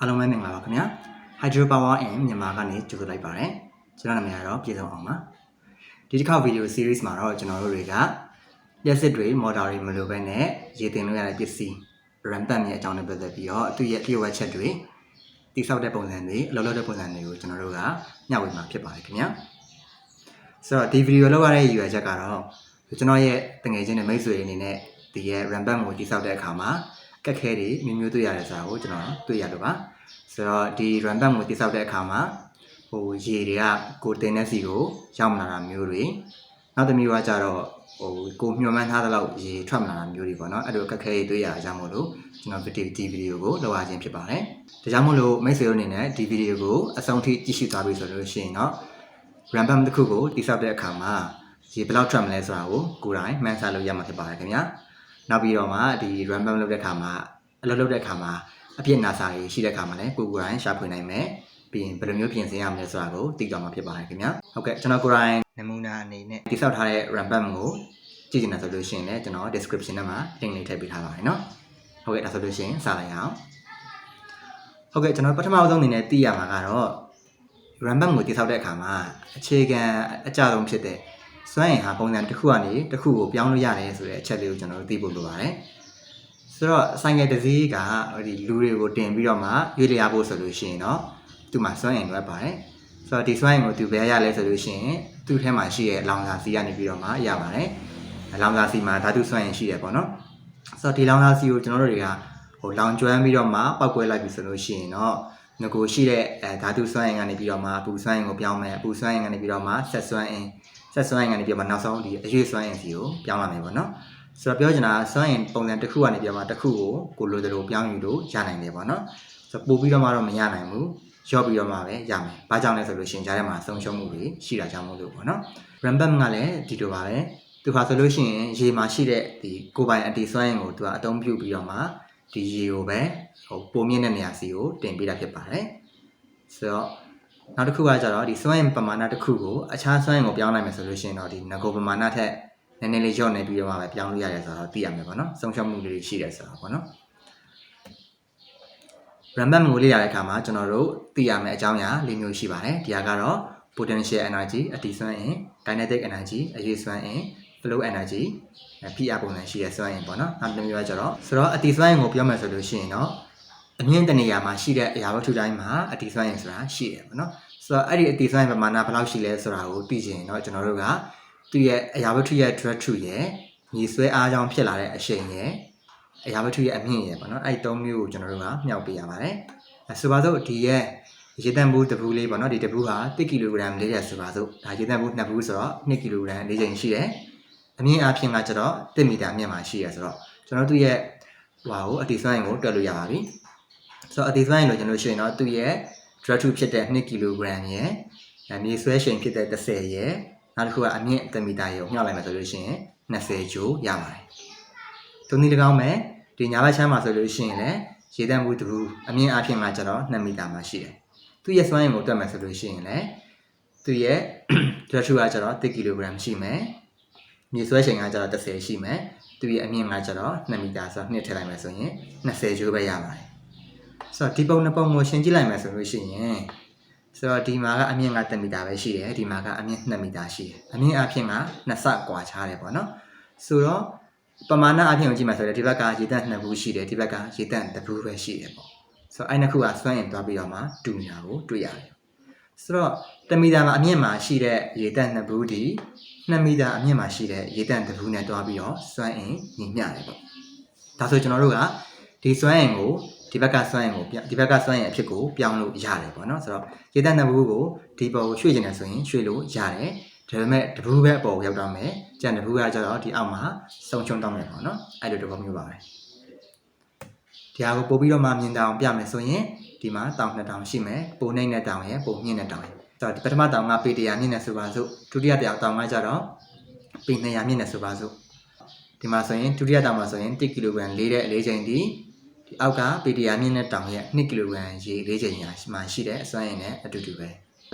အားလုံးပဲမင်္ဂလာပါခင်ဗျာ Hydro Power in မြန်မာကနေကြိုဆိုလိုက်ပါတယ်ကျွန်တော်နာမည်ကတော့ပြည်စုံအောင်ပါဒီတစ်ခါဗီဒီယို series မှာတော့ကျွန်တော်တို့တွေကလျှက်စစ်တွေမော်တာတွေမလိုဘဲနဲ့ရေတင်လို့ရတဲ့ပစ္စည်း RAM ပတ်ရဲ့အကြောင်းနဲ့ပတ်သက်ပြီးတော့သူ့ရဲ့လျှို့ဝှက်ချက်တွေတိစောက်တဲ့ပုံစံတွေအလုပ်လုပ်တဲ့ပုံစံတွေကိုကျွန်တော်တို့ကမျှဝေမှာဖြစ်ပါတယ်ခင်ဗျာဆိုတော့ဒီဗီဒီယိုလောက်ရတဲ့ရည်ရွယ်ချက်ကတော့ကျွန်တော်ရဲ့တငယ်ချင်းတွေမိတ်ဆွေတွေအနေနဲ့ဒီရဲ့ RAM ပတ်ကိုတိစောက်တဲ့အခါမှာ ကက်ခဲတွေမျိုးမျိုးတွေ့ရတယ်ဆိုတာကိုကျွန်တော်တွေ့ရလို့ပါဆိုတော့ဒီ run back ကိုတိစောက်တဲ့အခါမှာဟိုရေတွေကကိုတင်တဲ့စီကိုရောက်မလာတာမျိုးတွေနောက်တစ်မျိုးကကြတော့ဟိုကိုညှို့မှန်းထားတဲ့လောက်ရေထွက်မလာတာမျိုးတွေပေါ့နော်အဲ့လိုအခက်အခဲတွေတွေ့ရကြမို့လို့ကျွန်တော်ဗီဒီယိုဒီဗီဒီယိုကိုလောက်ရခြင်းဖြစ်ပါတယ်ဒါကြောင့်မို့လို့မိတ်ဆွေတို့အနေနဲ့ဒီဗီဒီယိုကိုအဆုံးထိကြည့်ရှုသွားပြီဆိုလို့ရှိရင်တော့ run back တစ်ခုကိုတိစောက်တဲ့အခါမှာရေဘယ်လောက်ထွက်မလဲဆိုတာကိုကိုယ်တိုင်မှန်းဆလို့ရမှာဖြစ်ပါတယ်ခင်ဗျာ နောက်ပြီးတော့မှဒီ run back လုပ်တဲ့အခါမှာအလုပ်လုပ်တဲ့အခါမှာ အပြစ်နာစာတွေရှိတဲ့အခါမှာလည်းကိုယ်ကိုယ်တိုင်ရှာဖွေနိုင်မယ်ပြီးရင်ဘယ်လိုမျိုးပြင်ဆင်ရမလဲဆိုတာကိုသိကြမှာဖြစ်ပါတယ်ခင်ဗျာဟုတ်ကဲ့ကျွန်တော်ကိုယ်တိုင်နမူနာအနေနဲ့တိစောက်ထားတဲ့ RAM ကိုကြည့်ချင်တယ်ဆိုလို့ရှိရင်လည်းကျွန်တော် description ထဲမှာ link လေးထည့်ပေးထားပါတယ်เนาะဟုတ်ကဲ့ဒါဆိုလို့ရှိရင်စလိုက်အောင်ဟုတ်ကဲ့ကျွန်တော်ပထမဆုံးအနေနဲ့သိရမှာကတော့ RAM ကိုတိစောက်တဲ့အခါမှာအခြေခံအကြဆုံးဖြစ်တဲ့ စွမ်းအင်ဟာပုံစံတစ်ခုကနေတစ်ခုကိုပြောင်းလို့ရတယ်ဆိုတဲ့အချက်လေးကိုကျွန်တော်တို့သိဖို့လိုပါတယ်ဆိုတော့ဆိုင်ကယ်တစ်စီးကဒီလူတွေကိုတင်ပြီးတော့မှရွေးလျားဖို့ဆိုလို့ရှိရင်တော့သူ့မှာစွမ်းအင်လွယ်ပါတယ်ဆိုတော့ဒီစွမ်းအင်ကိုသူဘယ်ရလဲဆိုလို့ရှိရင်သူ့ထဲမှာရှိတဲ့လောင်စာစီကနေပြီးတော့မှရပါတယ်လောင်စာစီမှာဓာတုစွမ်းအင်ရှိတယ်ပေါ့နော်ဆိုတော့ဒီလောင်စာစီကိုကျွန်တော်တို့တွေကဟိုလောင်ကျွမ်းပြီးတော့မှပောက်ကွဲလိုက်ပြီဆိုလို့ရှိရင်တော့ငကိုရှိတဲ့အဲဓာတုစွမ်းအင်ကနေပြီးတော့မှအပူစွမ်းအင်ကိုပြောင်းမယ်အပူစွမ်းအင်ကနေပြီးတော့မှဆက်စွမ်းအင် ဆက်စွမ်းအင်ကနေပြီးတော့မှနောက်ဆုံးဒီအရွေ့စွမ်းအင်စီကိုပြောင်းလာမယ်ပေါ့နော်ဆိုတော့ပြောချင်တာကစွမ်းရင်ပုံစံတစ်ခုကနေပြန်มาတစ်ခုကိုကိုလိုသလိုပြောင်းယူလို့ရနိုင်တယ်ပေါ့နော်ဆိုတော့ပို့ပြီးတော့မှတော့မရနိုင်ဘူးရော့ပြီးတော့မှပဲရမယ်။ဘာကြောင့်လဲဆိုလို့ရှရင်ကြားထဲမှာဆုံးရှုံးမှုတွေရှိတာကြောင့်မို့လို့ပေါ့နော်။ Rambam ကလည်းဒီလိုပါပဲ။သူဟာဆိုလို့ရှိရင်ရေမှာရှိတဲ့ဒီကိုပိုင်အတီစွမ်းရင်ကိုသူကအသုံးပြုပြီးတော့မှဒီရေကိုပဲဟိုပုံမြင့်တဲ့နေရာစီကိုတင်ပေးတာဖြစ်ပါတယ်။ဆိုတော့ နောက်တစ်ခုကကြတော့ဒီစွမ်းရင်ပမာဏတစ်ခုကိုအခြားစွမ်းရင်ကိုပြောင်းလိုက်မယ်ဆိုလို့ရှိရင်တော့ဒီငကိုပမာဏထက်နည်းနည်းလေးရော့နေပြီးတော့မှပဲပြောင်းလို့ရတယ်ဆိုတော့သိရမယ်ပေါ့နော်ဆုံးရှုံးမှုလေးတွေရှိတယ်ဆိုတော့ပေါ့နော် RAM ကိုလေ့လာတဲ့အခါမှာကျွန်တော်တို့သိရမယ့်အကြောင်းအရာ၄မျိုးရှိပါတယ်ဒီဟာကတော့ potential energy အတီစွမ်းအင် kinetic energy အရေးစွမ်းအင် flow energy PR ပုံစံရှိတဲ့စွမ်းအင်ပေါ့နော်နောက်တစ်မျိုးကကျတော့ဆိုတော့အတီစွမ်းအင်ကိုပြောမယ်ဆိုလို့ရှိရင်တော့ အမြင့်တနေရာမှာရှိတဲ့အရာဝတ္ထုတိုင်းမှာအတီစွမ်းအင်ဆိုတာရှိတယ်ပေါ့နော်ဆိုတော့အဲ့ဒီအတီစွမ်းအင်ပမာဏဘယ်လောက်ရှိလဲဆိုတာကိုသိချင်ရင်တော့ကျွန်တော်တို့ကသူရဲ့အရာဝတ္ထုရဲ့ direct truth ရဲ့ညီဆွဲအားကြောင့်ဖြစ်လာတဲ့အရှိန်ရဲ့အရာဝတ္ထုရဲ့အမြင့်ရဲ့ပေါ့နော်အဲ့ဒီသုံးမျိုးကိုကျွန်တော်တို့ကမြောက်ပေးရပါတယ်အဲဆိုပါစို့ဒီရဲ့ရေတံဘူးတဘူးလေးပေါ့နော်ဒီတဘူးဟာ1ကီလိုဂရမ်လေးတဲ့ဆိုပါစို့ဒါရေတံဘူး2ဘူးဆိုတော့2ကီလိုဂရမ်လေးချိန်ရှိတယ်အမြင့်အားဖြင့်ကကျတော့1မီတာအမြင့်မှာရှိရဆိုတော့ကျွန်တော်တို့ရဲ့ဟွာကိုအတီစွမ်းရင်ကိုတွက်လို့ရပါပြီ ဆိုတော့အတီစွမ်းရင်လို့ကျွန်တော်ရှိရင်တော့သူ့ရဲ့ direct truth ဖြစ်တဲ့2ကီလိုဂရမ်ရဲ့အမြေဆွဲရှိန်ဖြစ်တဲ့30ရဲ့နောက်တစ်ခုကအမြင့်တမီတာရေကိုညှောက်လိုက်မယ်ဆိုလို့ရှိရင်20ဂျိုရပါတယ်။တုံးဒီ၎င်းမဲ့ဒီညာဘက်ချမ်းမှာဆိုလို့ရှိရင်လည်းရေတံဘူးတူအမြင့်အဖြစ်မှာကျတော့2မီတာမှာရှိတယ်။သူ့ရဲ့စွမ်းရည်ကိုတွက်မယ်ဆိုလို့ရှိရင်လည်းသူ့ရဲ့ direct ကကျတော့1ကီလိုဂရမ်ရှိမယ်။မြေဆွဲချိန်ကကျတော့30ရှိမယ်။သူ့ရဲ့အမြင့်ကကျတော့2မီတာဆိုတော့နှစ်ထည့်လိုက်မယ်ဆိုရင်20ဂျိုပဲရပါတယ်။ ဆိုတော့ဒီပုံနှစ်ပုံကိုရှင်းကြည့်လိုက်မယ်ဆိုလို့ရှိရင်ဆိုတော့ဒီမှာကအမြင့်က1မီတာပဲရှိတယ်ဒီမှာကအမြင့်2မီတာရှိတယ်အမြင့်အဖြစ်က2ဆကွာခြားတယ်ပေါ့နော်ဆိုတော့ပမာဏအဖြစ်ကိုကြည့်မှဆိုတော့ဒီဘက်ကရေတန့်2ဘူးရှိတယ်ဒီဘက်ကရေတန့်1ဘူးပဲရှိတယ်ပေါ့ဆိုတော့အဲ့နှစ်ခုကစွမ်းရင်သွားပြီးတော့မှတူနေတာကိုတွေ့ရတယ်ဆိုတော့1မီတာမှာအမြင့်မှာရှိတဲ့ရေတန့်2ဘူးဒီ2မီတာအမြင့်မှာရှိတဲ့ရေတန့်1ဘူးနဲ့တွားပြီးတော့စွမ်းအင်ညီမျှတယ်ပေါ့ဒါဆိုကျွန်တော်တို့ကဒီစွမ်းအင်ကို ဒီဘက်ကစွမ်းရင်ကိုဒီဘက်ကစွမ်းရင်အဖြစ်ကိုပြောင်းလို့ရတယ်ပေါ့နော်ဆိုတော့ရေတန့်နှစ်ဘူးကိုဒီပေါ်ကိုရွှေ့ကျင်တယ်ဆိုရင်ရွှေ့လို့ရတယ်ဒါပေမဲ့တဘူးပဲအပေါ်ကိုရောက်တော့မယ်ကြံတဘူးကကျတော့ဒီအောက်မှာစုံချုံတော့မယ်ပေါ့နော်အဲ့လိုတဘောမျိုးပါပဲဒီဟာကိုပို့ပြီးတော့မှမြင်တောင်ပြမယ်ဆိုရင်ဒီမှာတောင်နှစ်တောင်ရှိမယ်ပိုနှိမ့်တဲ့တောင်ရဲ့ပိုမြင့်တဲ့တောင်ရဲ့ဆိုတော့ပထမတောင်ကပေ100မြင့်တဲ့ဆိုပါစို့ဒုတိယတောင်တောင်ကကျတော့ပေ200မြင့်တဲ့ဆိုပါစို့ဒီမှာဆိုရင်ဒုတိယတောင်မှာဆိုရင်1ကီလိုဂရမ်လေးတဲ့အလေးချိန်ဒီဒီ အောက်ကပေတရာမြင့်တဲ့တောင်ရဲ့2ကီလိုဂရမ်ရေလေးချိန်ညာမှာရှိတဲ့အစွမ်းရည်နဲ့အတူတူပဲ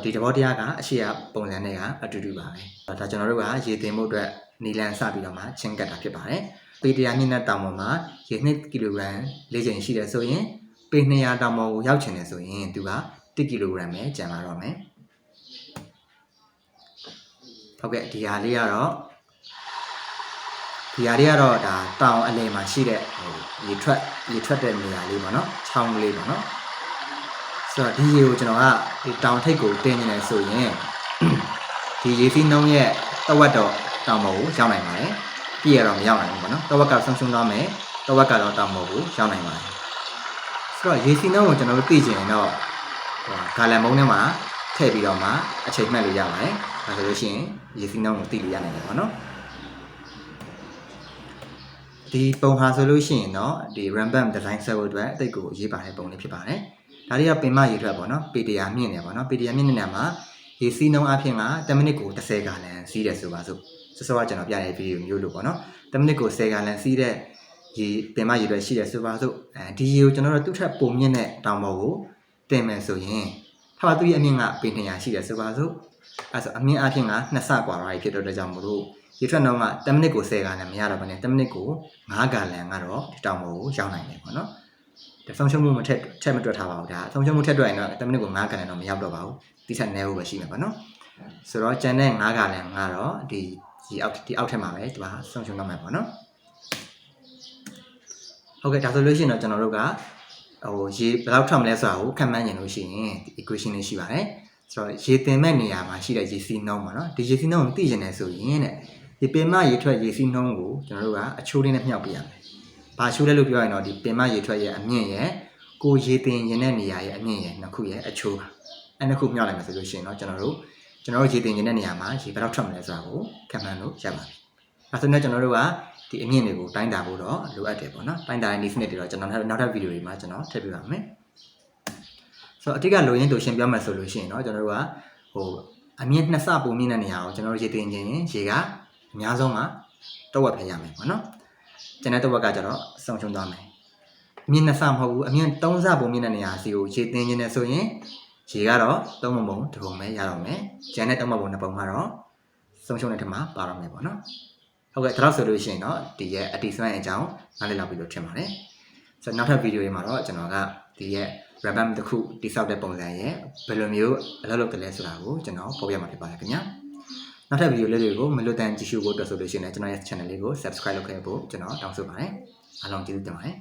ဒီသဘောတရားကအရှိရပုံစံနဲ့ကအတူတူပါပဲဒါကျွန်တော်တို့ကရေတင်မှုအတွက်နီလန်စပြီးတော့မှချင်းကတ်တာဖြစ်ပါတယ်ပေတရာမြင့်တဲ့တောင်ပေါ်မှာရေ2ကီလိုဂရမ်လေးချိန်ရှိတယ်ဆိုရင်ပေ200တောင်ပေါ်ကိုရောက်ချင်တယ်ဆိုရင်သူက1ကီလိုဂရမ်ပဲကျန်လာတော့မယ်ဟုတ်ကဲ့ဒီဟာလေးကတော့ ဒီဟာလေးကတော့ဒါတောင်အလယ်မှာရှိတဲ့ဟိုရေထွက်ရေထွက်တဲ့နေရာလေးပေါ့နော်ချောင်းကလေးပေါ့နော်ဆိုတော့ဒီရေကိုကျွန်တော်ကဒီတောင်ထိပ်ကိုတင်နေတယ်ဆိုရင်ဒီရေစီးနှုံးရဲ့တဝက်တော့တောင်ပေါ်ကိုရောက်နိုင်ပါတယ်ပြည့်ရတော့မရောက်နိုင်ဘူးပေါ့နော်တဝက်ကဆုံးရှုံးသွားမယ်တဝက်ကတော့တောင်ပေါ်ကိုရောက်နိုင်ပါတယ်ဆိုတော့ရေစီးနှုံးကိုကျွန်တော်တို့သိချင်ရင်တော့ဟိုဂါလန်မုံထဲမှာထည့်ပြီးတော့မှအချိန်မှတ်လို့ရပါတယ်ဒါဆိုလို့ရှိရင်ရေစီးနှုံးကိုသိလို့ရနိုင်တယ်ပေါ့နော် ဒီပုံဟာဆိုလို့ရှိရင်တော့ဒီ rampant design ဆက်ဖို့အတွက်အသိကိုအရေးပါတဲ့ပုံလေးဖြစ်ပါတယ်ဒါတွေကပင်မရေထွက်ပေါ့နော်ပေတရာမြင့်နေပေါ့နော်ပေတရာမြင့်နေတဲ့မှာရေစီးနှုန်းအဖြစ်က10မိနစ်ကို30ဂါလန်စီးတယ်ဆိုပါစို့စစောကကျွန်တော်ပြတဲ့ဗီဒီယိုမျိုးလို့ပေါ့နော်10မိနစ်ကို10ဂါလန်စီးတဲ့ရေပင်မရေထွက်ရှိတယ်ဆိုပါစို့အဲဒီရေကိုကျွန်တော်တို့သူ့ထက်ပိုမြင့်တဲ့တောင်ပေါ်ကိုတင်မယ်ဆိုရင်ဟာသူ့ရဲ့အမြင့်ကပေ200ရှိတယ်ဆိုပါစို့အဲဆိုအမြင့်အဖြစ်က2ဆကွာ right ဖြစ်တော့တဲ့ကြောင့်မလို့ ရေထွက်နှုံးက10မိနစ်ကို10ဂါလန်မရတော့ဘဲနဲ့10မိနစ်ကို9ဂါလန်ကတော့ဒီတောင်ပေါ်ကိုရောက်နိုင်တယ်ပေါ့နော်ဒါဆုံးရှုံးမှုမထက်ထက်မတွက်ထားပါဘူးဒါဆုံးရှုံးမှုထက်တွက်ရင်တော့10မိနစ်ကို9ဂါလန်တော့မရောက်တော့ပါဘူးဒီထက်နည်းဖို့ပဲရှိမှာပေါ့နော်ဆိုတော့ကျန်တဲ့9ဂါလန်ကတော့ဒီဒီအောက်ဒီအောက်ထက်မှာပဲဒီမှာဆုံးရှုံးတော့မှာပေါ့နော်ဟုတ်ကဲ့ဒါဆိုလို့ရှိရင်တော့ကျွန်တော်တို့ကဟိုရေဘယ်လောက်ထွက်မလဲဆိုတာကိုခံမှန်းရင်လို့ရှိရင်ဒီ equation လေးရှိပါတယ်ဆိုတော့ရေတင်မဲ့နေရာမှာရှိတဲ့ရေစီးနှုံးပေါ့နော်ဒီရေစီးနှုံးကိုသိကျင်တယ်ဆိုရင်တဲ့ ဒီပင်မရေထွက်ရေစီးနှုံးကိုကျွန်တော်တို့ကအချိုးလေးနဲ့မြှောက်ပြရမယ်။ဘာချိုးလဲလို့ပြောရင်တော့ဒီပင်မရေထွက်ရဲ့အမြင့်ရဲ့ကိုရေတင်ရင်တဲ့နေရာရဲ့အမြင့်ရဲ့နှစ်ခုရဲ့အချိုးပါ။အဲ့နှစ်ခုမြှောက်လိုက်မယ်ဆိုလို့ရှိရင်တော့ကျွန်တော်တို့ကျွန်တော်တို့ရေတင်ရင်တဲ့နေရာမှာရေဘယ်တော့ထွက်မလဲဆိုတာကိုခံမှန်းလို့ရပါပြီ။အဲဆိုတော့ကျွန်တော်တို့ကဒီအမြင့်တွေကိုတိုင်းတာဖို့တော့လိုအပ်တယ်ပေါ့နော်။တိုင်းတာတဲ့ဒီစနစ်တွေတော့ကျွန်တော်နောက်ထပ်ဗီဒီယိုတွေမှာကျွန်တော်ထည့်ပြပါမယ်။ဆိုတော့အတိတ်ကလိုရင်းလိုရှင်းပြောမှဆိုလို့ရှိရင်တော့ကျွန်တော်တို့ကဟိုအမြင့်နှစ်ဆပုံမြင့်တဲ့နေရာကိုကျွန်တော်တို့ရေတင်ခြင်းရေက အများဆုံးကတဝက်ပဲရမယ်ပေါ့နော်ကျန်တဲ့တဝက်ကကျတော့စုံချုံသွားမယ်အမြင့်နှစ်ဆမဟုတ်ဘူးအမြင့်သုံးဆပုံမြင့်တဲ့နေရာစီကိုရေတင်ခြင်းနဲ့ဆိုရင်ရေကတော့သုံးပုံပုံတစ်ပုံပဲရတော့မယ်ကျန်တဲ့သုံးပုံပုံနှစ်ပုံကတော့စုံချုံတဲ့ထက်မှာပါတော့မယ်ပေါ့နော်ဟုတ်ကဲ့ဒါတော့ဆိုလို့ရှိရင်တော့ဒီရဲ့အတီစွမ်းအကြောင်းနားလည်လောက်ပြီလို့ထင်ပါတယ်ဆိုတော့နောက်ထပ်ဗီဒီယိုတွေမှာတော့ကျွန်တော်ကဒီရဲ့ random တစ်ခုတိစောက်တဲ့ပုံစံရဲ့ဘယ်လိုမျိုးအလုပ်လုပ်တယ်လဲဆိုတာကိုကျွန်တော်ပေါ်ပြမှာဖြစ်ပါတယ်ခင်ဗျာ နောက်ထပ်ဗီဒီယိုလေးတွေကိုမလွတ်တမ်းကြည့်ရှုဖို့အတွက်ဆိုလို့ရှိရင်လည်းကျွန်တော်ရဲ့ channel လေးကို subscribe လုပ်ခဲ့ဖို့ကျွန်တော်တောင်းဆိုပါတယ်အားလုံးကျေးဇူးတင်ပါတယ်